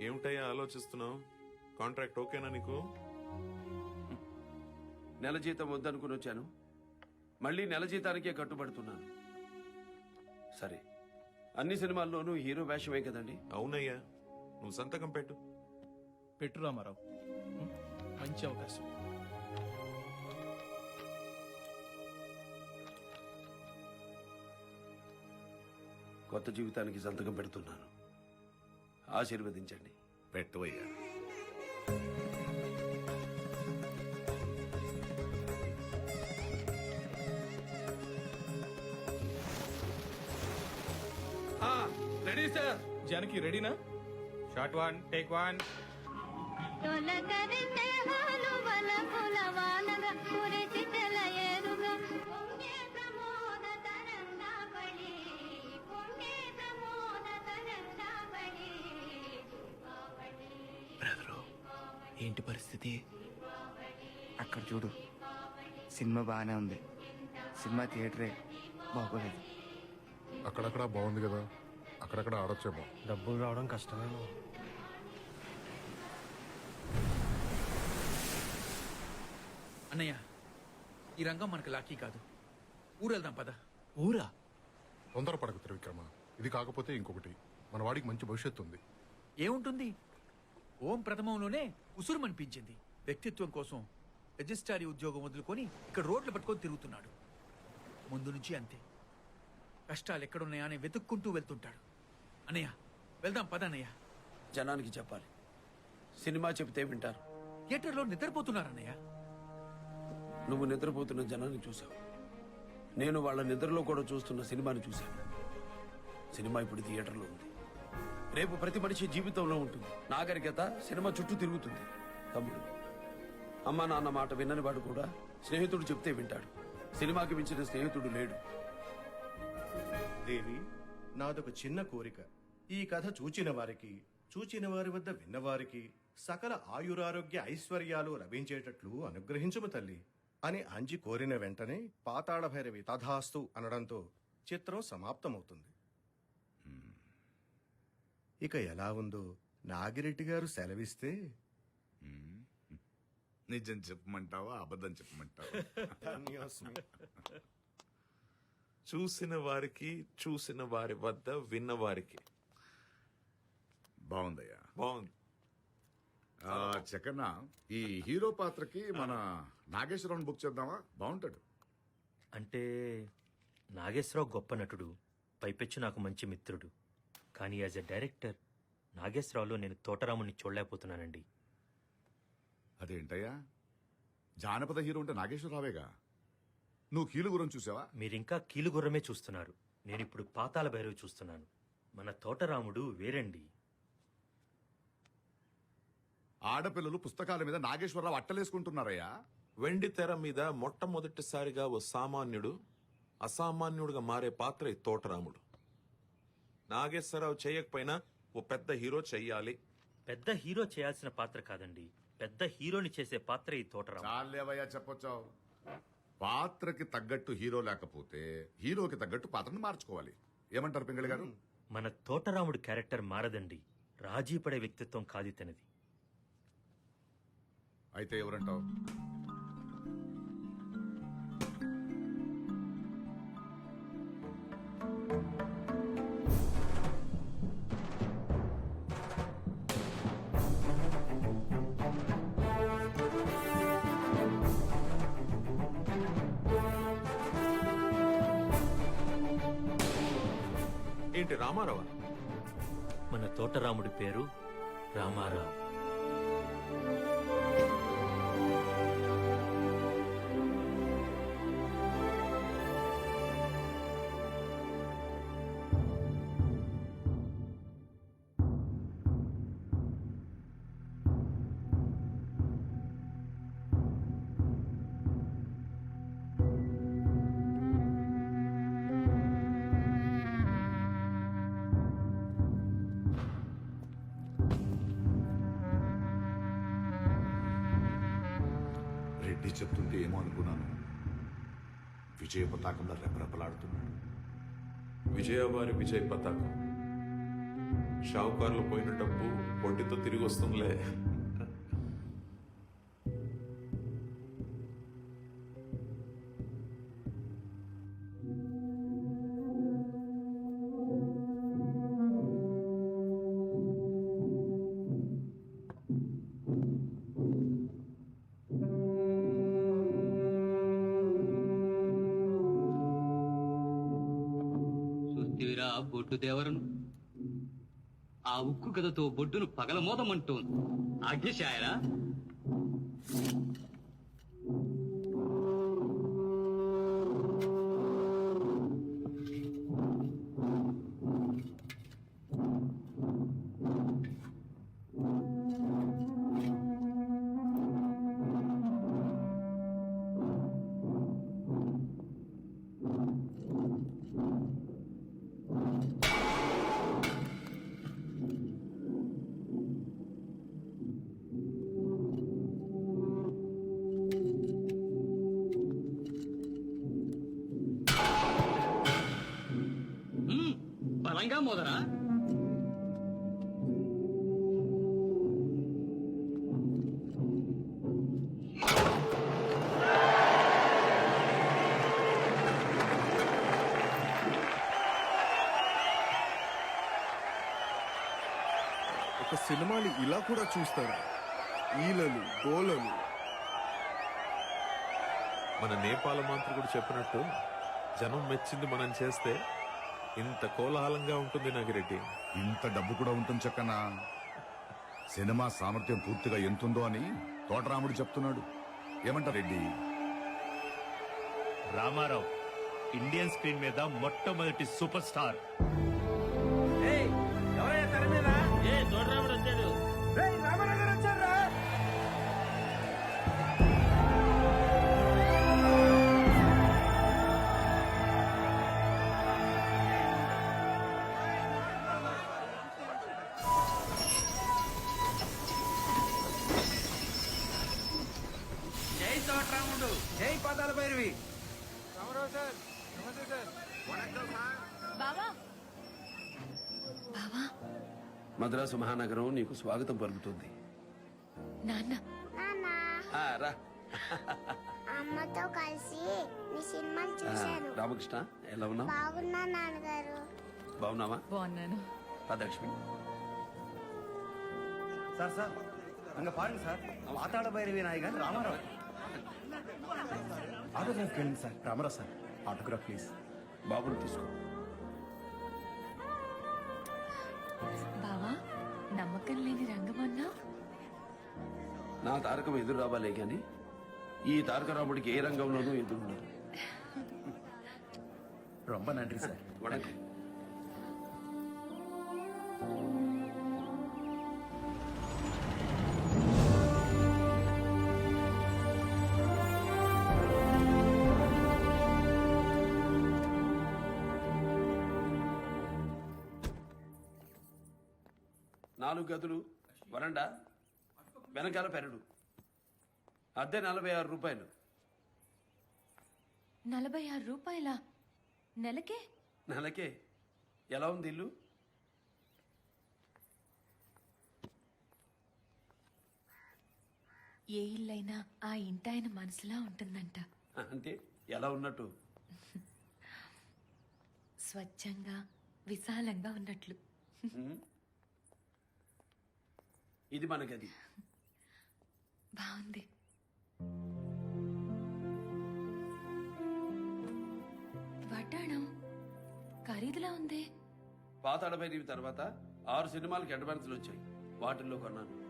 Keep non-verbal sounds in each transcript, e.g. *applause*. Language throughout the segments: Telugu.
ఏమిటయ్యా ఆలోచిస్తున్నావు? కాంట్రాక్ట్ ఓకేనా నీకు? నెల జీతం వద్దనుకుని వచ్చాను. మళ్ళీ నెల జీతానికే కట్టుబడుతున్నాను. సరే అన్ని సినిమాల్లోనూ హీరో వేషమే కదండి? అవునయ్యా నువ్వు సంతకం పెట్టు. పెట్టు రామారావు? మంచి అవకాశం. కొత్త జీవితానికి సంతకం పెడుతున్నాను. ఆశీర్వదించండి. పెట్టవయ్యా రెడీ సార్. జానకి రెడీనా? Shot one take one. తొలకరితే హాలు వలపుల వానగా ఏంటి పరిస్థితి? అక్కడ చూడు సినిమా బాగానే ఉంది. సినిమా థియేటరే బాగోలేదు. అక్కడక్కడ బాగుంది కదా అక్కడక్కడ ఆడొచ్చేమో. డబ్బులు రావడం కష్టమేమో. అన్నయ్య ఈ రంగం మనకు లాకీ కాదు. ఊరెళ్దాం పద. ఊరా? తొందరపడకు త్రివిక్రమ. ఇది కాకపోతే ఇంకొకటి. మన వాడికి మంచి భవిష్యత్తు ఉంది. ఏముంటుంది? ఓం ప్రథమంలోనే ఉసురుమనిపించింది వ్యక్తిత్వం కోసం రిజిస్ట్రారీ ఉద్యోగం వదులుకొని ఇక్కడ రోడ్లు పట్టుకొని తిరుగుతున్నాడు. ముందు నుంచి అంతే. కష్టాలు ఎక్కడున్నాయా అని వెతుక్కుంటూ వెళ్తుంటాడు. అన్నయ్య వెళ్దాం పద అన్నయ్య. జనానికి చెప్పాలి. సినిమా చెబితే వింటారు. థియేటర్లో నిద్రపోతున్నారు అన్నయ్య. నువ్వు నిద్రపోతున్న జనాన్ని చూసావు. నేను వాళ్ళ నిద్రలో కూడా చూస్తున్న సినిమాని చూశాను. సినిమా ఇప్పుడు థియేటర్లో ఉంది. రేపు ప్రతి మనిషి జీవితంలో ఉంటుంది. నాగరికత సినిమా చుట్టూ తిరుగుతుంది. తమ్ముడు అమ్మా నాన్న మాట విన్నని వాడు కూడా స్నేహితుడు చెప్తే వింటాడు. సినిమాకి మించిన స్నేహితుడు లేడు. దేవి నాదొక చిన్న కోరిక. ఈ కథ చూచిన వారికి చూచిన వారి వద్ద విన్నవారికి సకల ఆయురారోగ్య ఐశ్వర్యాలు లభించేటట్లు అనుగ్రహించుము తల్లి అని అంజి కోరిన వెంటనే పాతాళభైరవి తథాస్తు అనడంతో చిత్రం సమాప్తమవుతుంది. ఇక ఎలా ఉందో నాగిరెడ్డి గారు సెలవిస్తే. నిజం చెప్పమంటావా? అబద్ధం చెప్పమంటావా. చూసిన వారికి చూసిన వారి వద్ద విన్న వారికి. బాగుందయ్యా. బాగుంది. ఆ, చక్కన్న ఈ హీరో పాత్రకి మన నాగేశ్వరరావు బుక్ చేద్దామా? బాగుంటాడు. అంటే నాగేశ్వరరావు గొప్ప నటుడు పైపెచ్చు నాకు మంచి మిత్రుడు. కానీ యాజ్ ఎ డైరెక్టర్ నాగేశ్వరరావులో నేను తోటరాముని చూడలేకపోతున్నానండి. అదేంటయ్యా? జానపద హీరో అంటే నాగేశ్వరరావేగా? నువ్వు కీలు గురించి చూసావా? మీరింకా కీలుగుర్రమే చూస్తున్నారు. నేను ఇప్పుడు పాతాల భైరవి చూస్తున్నాను. మన తోటరాముడు వేరండి. ఆడపిల్లలు పుస్తకాల మీద నాగేశ్వరరావు అట్టలేసుకుంటున్నారయ్యా. వెండి తెర మీద మొట్టమొదటిసారిగా ఓ సామాన్యుడు అసామాన్యుడుగా మారే పాత్ర ఈ తోటరాముడు. నాగేశ్వరరావు చేయకపోయినా ఓ పెద్ద హీరో చెయ్యాలి. పెద్ద హీరో చేయాల్సిన పాత్ర కాదండి. పెద్ద హీరోని చేసే పాత్ర ఈ చాలేవయ్యా చెప్పొచ్చావు. పాత్రకి తగ్గట్టు హీరో లేకపోతే హీరోకి తగ్గట్టు పాత్రను మార్చుకోవాలి. ఏమంటారు పింగళి గారు? మన తోటరాముడు క్యారెక్టర్ మారదండి. రాజీ పడే వ్యక్తిత్వం కాదు తనది అయితే ఎవరంటావు? ఏంటి రామారావా? మన తోటరాముడి పేరు రామారావు. విజయ పతాకంలో రెపరెపలాడుతున్నాడు. విజయవారి విజయ్ పతాకం. షావుకారులు పోయిన డబ్బు పొట్టితో తిరిగి వస్తుందిలే. బొడ్డు దేవరను. ఆ ఉక్కు కథతో బొడ్డును పగలమోదమంటోంది. అగ్నిశాయరా మోదరా? ఒక సినిమాని ఇలా కూడా చూస్తారా? ఈలలు గోలలు. మన నేపాల మంత్రుడు చెప్పినట్టు జనం మెచ్చింది మనం చేస్తే ఇంత కోలాహలంగా ఉంటుంది నాగిరెడ్డి. ఇంత డబ్బు కూడా ఉంటుంది చక్కన? సినిమా సామర్థ్యం పూర్తిగా ఎంతుందో అని తోటరాముడు చెప్తున్నాడు. ఏమంటారు రెడ్డి? రామారావు ఇండియన్ స్క్రీన్ మీద మొట్టమొదటి సూపర్ స్టార్. తోటరాముడు జై పదాల భైరవి బావా బావా మద్రాసు మహానగరం నీకు స్వాగతం పలుకుతుంది నాన్న ఆ, రా అమ్మతో కలిసి మీ సినిమాలు ఆ, చూశాను రామకృష్ణ ఎలా ఉన్నావు బాగున్నా నాన్నగారు బాగున్నావా బాగున్నాను లక్ష్మి సార్ సార్ அங்க பாருங்க சார் பாத்தாள பைரவி நாயகன் ராமாராவ் ஆட்டோகிராஃப் கேளுங்க sir Ramarao sir autograph please బాబుని తీసుకో బావా నమ్మకం లేని రంగమన్నా నా తారకం ఎదురు రావాలే గాని ఈ తారకరాముడికి ఏ రంగంలోనూ ఎదురుండదు ரொம்ப நன்றி சார் వణకం నాలుగు గదులు వరండా వెనకాల పెరడు. అద్దె నలభై ఆరు రూపాయలు. నలభై ఆరు రూపాయల? నెలకే? నెలకే. ఎలా ఉంది ఇల్లు? ఏ ఇల్లైనా ఆ ఇంటాయన మనసులా ఉంటుందంట. అంటే ఎలా ఉన్నట్టు? స్వచ్ఛంగా విశాలంగా ఉన్నట్లు. ఇది మన గది. బాగుంది. వడ్డాణం ఖరీదులా ఉంది. పాతాళపై టీవీ తర్వాత ఆరు సినిమాలకి అడ్వాన్సులు వచ్చాయి. వాటిల్లో కొన్నాను.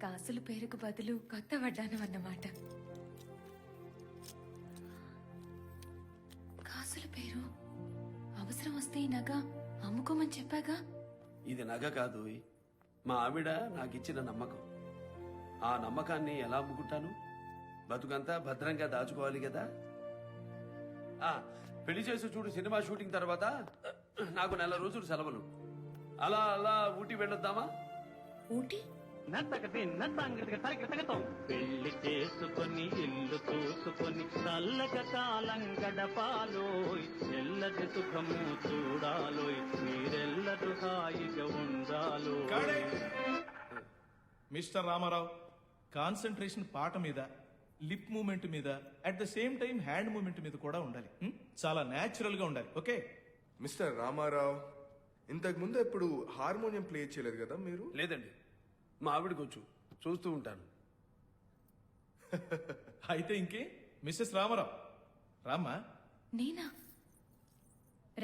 కాసుల పేరుకు బదులు కొత్త వడ్డానం అన్నమాట. కాసుల పేరు అవసరం వస్తే ఈ నగ అమ్ముకోమని చెప్పాగా? ఇది నగ కాదు. మా ఆవిడ నాకు ఇచ్చిన నమ్మకం. ఆ నమ్మకాన్ని ఎలా అమ్ముకుంటాను? బతుకంతా భద్రంగా దాచుకోవాలి కదా? పెళ్ళి చేసి చూడు సినిమా షూటింగ్ తర్వాత నాకు నెల రోజులు సెలవులు. అలా అలా ఊటీ వెళ్ళొద్దామా? ఊటీ? పెళ్ళి చేసుకొని ఇల్లు చూసుకొని చల్లక కాలం గడపాలోయ్ ఎల్లటి సుఖము చూడాలోయ్ మీరెల్లరూ హాయిగా ఉండాలోయ్. మిస్టర్ రామారావు కాన్సన్ట్రేషన్ పాట మీద లిప్ మూమెంట్ మీద at the same time hand movement మీద కూడా ఉండాలి? చాలా న్యాచురల్గా ఉండాలి ఓకే? మిస్టర్ రామారావు ఇంతకు ముందు ఎప్పుడు హార్మోనియం ప్లే చేయలేదు కదా మీరు? లేదండి. మా ఆవిడకి వచ్చు చూస్తూ ఉంటాను. *laughs* అయితే ఇంకే మిస్సెస్ రామారావు. రామ్మా? నేనా?